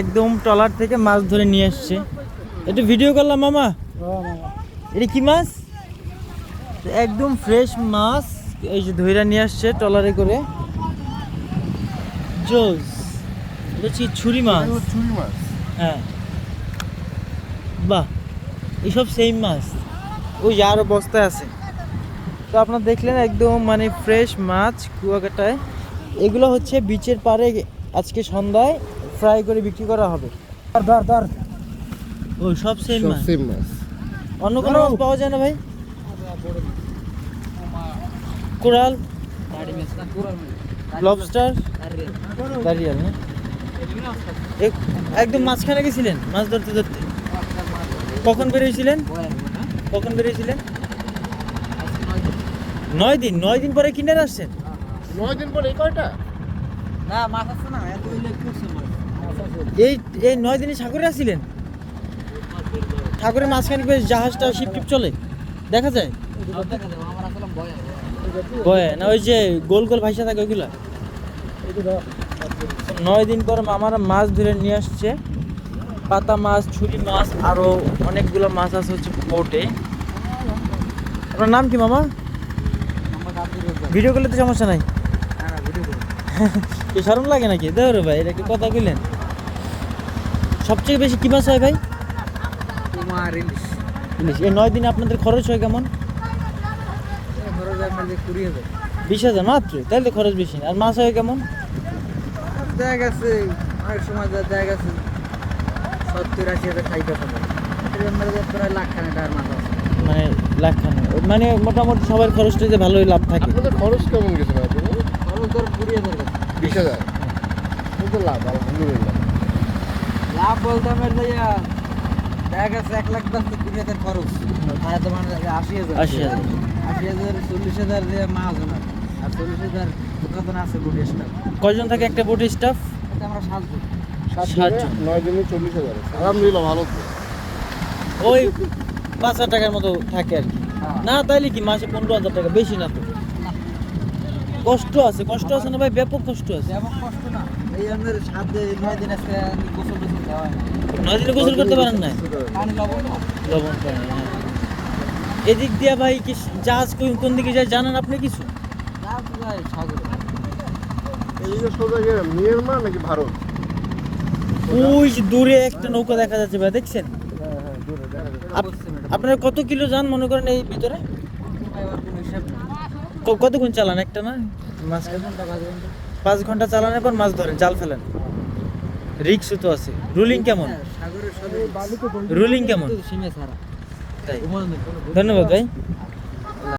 একদম ট্রলার থেকে মাছ ধরে নিয়ে আসছে। একটু ভিডিও করলাম মামা। এটা কি মাছ? একদম ফ্রেশ মাছ। এই যে ধইরা নিয়ে আসছে ট্রলারে করে। জোস। এটা হচ্ছে ছুরি মাছ। চুরি মাছ। হ্যাঁ। বাহ এইসব সেম মাছ। ওই যে আরও বস্তায় আছে। তো আপনারা দেখলেন একদম মানে ফ্রেশ মাছ কুয়াকাটায়। এগুলো হচ্ছে বিচের পাড়ে আজকে সন্ধ্যায়। ফ্রাই করে বিক্রি করা হবে। ধর ধর ও সব সেম সব মাছ? সেম মাছ। অন্য কোনো মাছ পাওয়া যায় না ভাই? কোরাল? লবস্টার দাঁড়িয়াল না এক- একদম মাঝখানে গেছিলেন মাছ ধরতে ধরতে? কখন বেরিয়েছিলেন? কখন বেরিয়েছিলেন? নয় দিন নয় দিন পরে কিনে আসছেন? নয় দিন পরে এই কয়টা? না মাছ আছে না এত এই এই নয় দিনে সাগরে আসছিলেন? সাগরের মাঝখানে বেশ জাহাজটা শিপ টিপ চলে। দেখা যায়? দেখা কয়ে না ওই যে গোল গোল ভাইসা থাকে ওইগুলা। নয় দিন পর মামারা মাছ ধরে নিয়ে আসছে। পাতা মাছ ছুরি মাছ আরও অনেকগুলো মাছ আছে হচ্ছে বোটে আপনার নাম কি মামা? ভিডিও করলে তো সমস্যা নাই। না কি শরম লাগে নাকি? রে ভাই এটা কি কথা কইলেন? সবচেয়ে বেশি কি মাছ হয় ভাই? তোমার ইলিশ। ইলিশ। এই নয় দিনে আপনাদের খরচ হয় কেমন? যে যে কুড়ি হাজার। বিশ হাজার মাত্র? তাহলে তো খরচ বেশি না। আর মাছ হয় কেমন? জায়গা আছে অনেক সময় যা জায়গা আছে সত্তর আশি হাজার খাইতে পারে প্রায় লাখ খানে টাকার মাছ আছে। মানে লাখ খানে মানে মোটামুটি সবার খরচটাতে ভালোই লাভ থাকে। আপনাদের খরচ কেমন গেছে ভাই? খরচ ধর কুড়ি হাজার বিশ হাজার। কিন্তু লাভ আলহামদুলিল্লাহ। লাভ বলতে আমার যাইয়া দেখা গেছে এক লাখ দশ কুড়ি হাজার খরচ। তাহলে তোমার আশি হাজার। আশি হাজার। আশি হাজার চল্লিশ হাজার দিয়ে মাছ ওনার আর চল্লিশ হাজার দোকান আছে গুটি স্টাফ কয়জন থাকে একটা বোটের স্টাফ আমরা সাতজন সাতজন। নয় দিনে চল্লিশ হাজার আলহামদুলিল্লাহ ভালো ওই পাঁচ হাজার টাকার মতো থাকে আর কি। হ্যাঁ। না তাইলে কি মাসে পনেরো হাজার টাকা? বেশি না তো। কষ্ট আছে কষ্ট আছে না ভাই? ব্যাপক কষ্ট আছে। যেমন কষ্ট না। এই আমাদের সাত নয় দিন আজকে গোসল টোসল দেওয়া নয় দিনে গোসল করতে পারেন না পানি লবণ লবণ। পানি হ্যাঁ। এদিক দিয়া ভাই কি জাহাজ কোন- কোন দিকে যায় জানেন আপনি কিছু? যা তো যায় এইদিকে সোজা গিয়ে মিয়ানমার নাকি ভারত? ওই দূরে একটা নৌকা দেখা যাচ্ছে ভাই দেখছেন? হ্যাঁ হ্যাঁ আপনারা কত কিলো যান মনে করেন এই ভিতরে? কতক্ষণ চালান একটা না? ঘণ্টা। পাঁচ ঘণ্টা চালানোর পর মাছ ধরেন জাল ফেলেন। রিক্স তো আছে। রুলিং কেমন? হ্যাঁ, রুলিং কেমন? ধন্যবাদ ভাই।